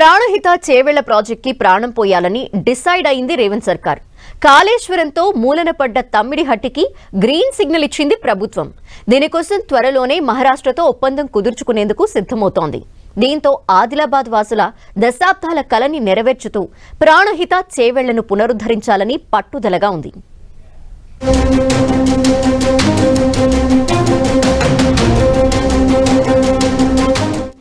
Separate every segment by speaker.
Speaker 1: ప్రాణహిత చేవెళ్ళ ప్రాజెక్ట్కి ప్రాణం పోయాలని డిసైడ్ అయింది రేవంత్ సర్కార్. కాళేశ్వరంతో మూలన పడ్డ తమ్మిడి హట్టికి గ్రీన్ సిగ్నల్ ఇచ్చింది ప్రభుత్వం. దీనికోసం త్వరలోనే మహారాష్ట్రతో ఒప్పందం కుదుర్చుకునేందుకు సిద్ధమవుతోంది. దీంతో ఆదిలాబాద్ వాసుల దశాబ్దాల కలని నెరవేర్చుతూ ప్రాణహిత చేవెళ్ళను పునరుద్ధరించాలని పట్టుదలగా ఉంది.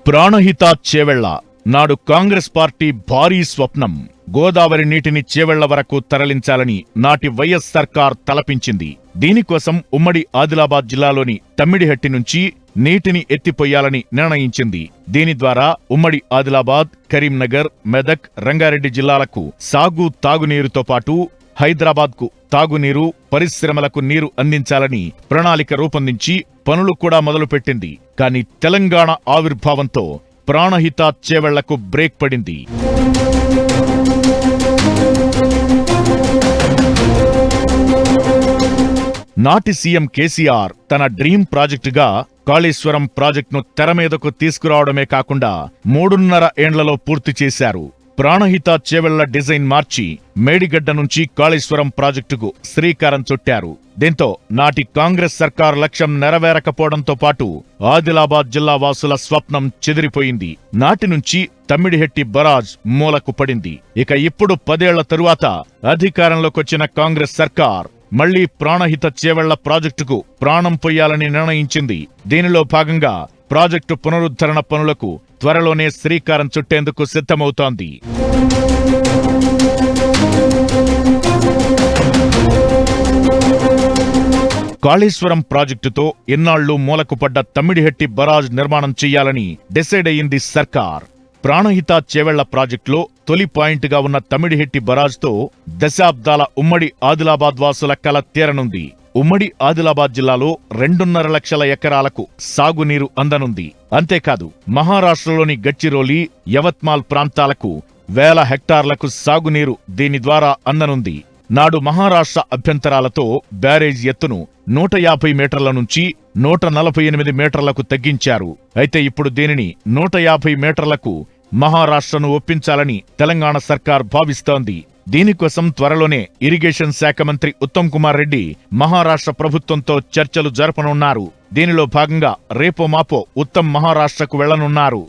Speaker 2: ప్రాణహిత చేవెళ్ళ నాడు కాంగ్రెస్ పార్టీ భారీ స్వప్నం. గోదావరి నీటిని చేవెళ్ళ వరకు తరలించాలని నాటి వైఎస్ సర్కార్ తలపించింది. దీనికోసం ఉమ్మడి ఆదిలాబాద్ జిల్లాలోని తమ్మిడిహట్టి నుంచి నీటిని ఎత్తిపోయాలని నిర్ణయించింది. దీని ద్వారా ఉమ్మడి ఆదిలాబాద్ కరీంనగర్ మెదక్ రంగారెడ్డి జిల్లాలకు సాగు తాగునీరుతో పాటు హైదరాబాద్కు తాగునీరు పరిశ్రమలకు నీరు అందించాలని ప్రణాళిక రూపొందించి పనులు కూడా మొదలుపెట్టింది. కానీ తెలంగాణ ఆవిర్భావంతో ప్రాణహిత చేవెళ్ళకు బ్రేక్ పడింది. నాటి సీఎం కేసీఆర్ తన డ్రీం ప్రాజెక్టుగా కాళేశ్వరం ప్రాజెక్టును తెర మీదకు తీసుకురావడమే కాకుండా మూడున్నర ఏండ్లలో పూర్తి చేశారు. ప్రాణహిత చేవెళ్ళ డిజైన్ మార్చి మేడిగడ్డ నుంచి కాళేశ్వరం ప్రాజెక్టుకు శ్రీకారం చుట్టారు. దీంతో నాటి కాంగ్రెస్ సర్కార్ లక్ష్యం నెరవేరకపోవడంతో పాటు ఆదిలాబాద్ జిల్లా వాసుల స్వప్నం చెదిరిపోయింది. నాటి నుంచి తమ్మిడిహెట్టి బరాజ్ మూలకు పడింది. ఇక ఇప్పుడు పదేళ్ళ తరువాత అధికారంలోకొచ్చిన కాంగ్రెస్ సర్కార్ మళ్ళీ ప్రాణహిత చేవెళ్ళ ప్రాజెక్టుకు ప్రాణం పొయ్యాలని నిర్ణయించింది. దీనిలో భాగంగా ప్రాజెక్టు పునరుద్ధరణ పనులకు త్వరలోనే శ్రీకారం చుట్టేందుకు సిద్ధమవుతోంది. కాళేశ్వరం ప్రాజెక్టుతో ఇన్నాళ్ళు మూలకుపడ్డ తమ్మిడిహెట్టి బరాజ్ నిర్మాణం చెయ్యాలని డిసైడ్ అయింది సర్కార్. ప్రాణహిత చేవెళ్ళ ప్రాజెక్టులో తొలి పాయింట్గా ఉన్న తమిడిహెట్టి బరాజ్తో దశాబ్దాల ఉమ్మడి ఆదిలాబాద్ వాసుల కల తీరనుంది. ఉమ్మడి ఆదిలాబాద్ జిల్లాలో రెండున్నర లక్షల ఎకరాలకు సాగునీరు అందనుంది. అంతేకాదు మహారాష్ట్రలోని గచ్చిరోలి యవత్మాల్ ప్రాంతాలకు వేల హెక్టార్లకు సాగునీరు దీని ద్వారా అందనుంది. నాడు మహారాష్ట్ర అభ్యంతరాలతో బ్యారేజ్ ఎత్తును నూట యాభై మీటర్ల నుంచి నూట నలభై ఎనిమిది మీటర్లకు తగ్గించారు. అయితే ఇప్పుడు దీనిని నూట యాభై మీటర్లకు మహారాష్ట్రను ఒప్పించాలని తెలంగాణ సర్కార్ భావిస్తోంది. దీనికోసం త్వరలోనే ఇరిగేషన్ శాఖ మంత్రి ఉత్తమ్ కుమార్ రెడ్డి మహారాష్ట్ర ప్రభుత్వంతో చర్చలు జరపనున్నారు. దీనిలో భాగంగా రేపో మాపో ఉత్తమ్ మహారాష్ట్రకు వెళ్ళనున్నారు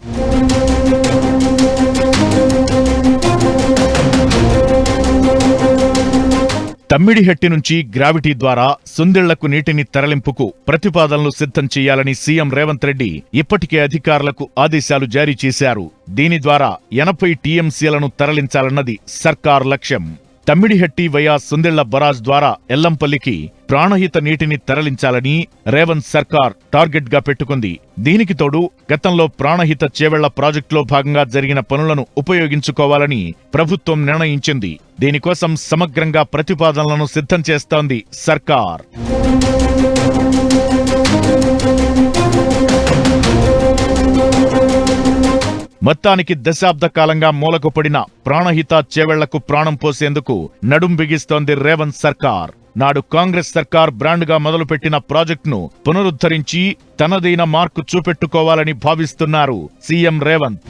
Speaker 2: తమ్మిడిహెట్టి నుంచి గ్రావిటీ ద్వారా సుందిళ్ళకు నీటిని తరలింపుకు ప్రతిపాదనలు సిద్ధం చేయాలని సీఎం రేవంత్ రెడ్డి ఇప్పటికే అధికారులకు ఆదేశాలు జారీ చేశారు. దీని ద్వారా ఎనభై టీఎంసీలను తరలించాలన్నది సర్కార్ లక్ష్యం. తమ్మిడిహెట్టి వయా సుందిళ్ళ బరాజ్ ద్వారా ఎల్లంపల్లికి ప్రాణహిత నీటిని తరలించాలని రేవంత్ సర్కార్ టార్గెట్గా పెట్టుకుంది. దీనికి తోడు గతంలో ప్రాణహిత చేవెళ్ళ ప్రాజెక్టులో భాగంగా జరిగిన పనులను ఉపయోగించుకోవాలని ప్రభుత్వం నిర్ణయించింది. దీనికోసం సమగ్రంగా ప్రతిపాదనలను సిద్ధం చేస్తోంది సర్కార్. మొత్తానికి దశాబ్ద కాలంగా మూలకుపడిన ప్రాణహిత చేవెళ్ళకు ప్రాణం పోసేందుకు నడుం బిగిస్తోంది రేవంత్ సర్కార్. నాడు కాంగ్రెస్ సర్కార్ బ్రాండ్గా మొదలుపెట్టిన ప్రాజెక్టును పునరుద్ధరించి తనదైన మార్కు చూపెట్టుకోవాలని భావిస్తున్నారు సీఎం రేవంత్.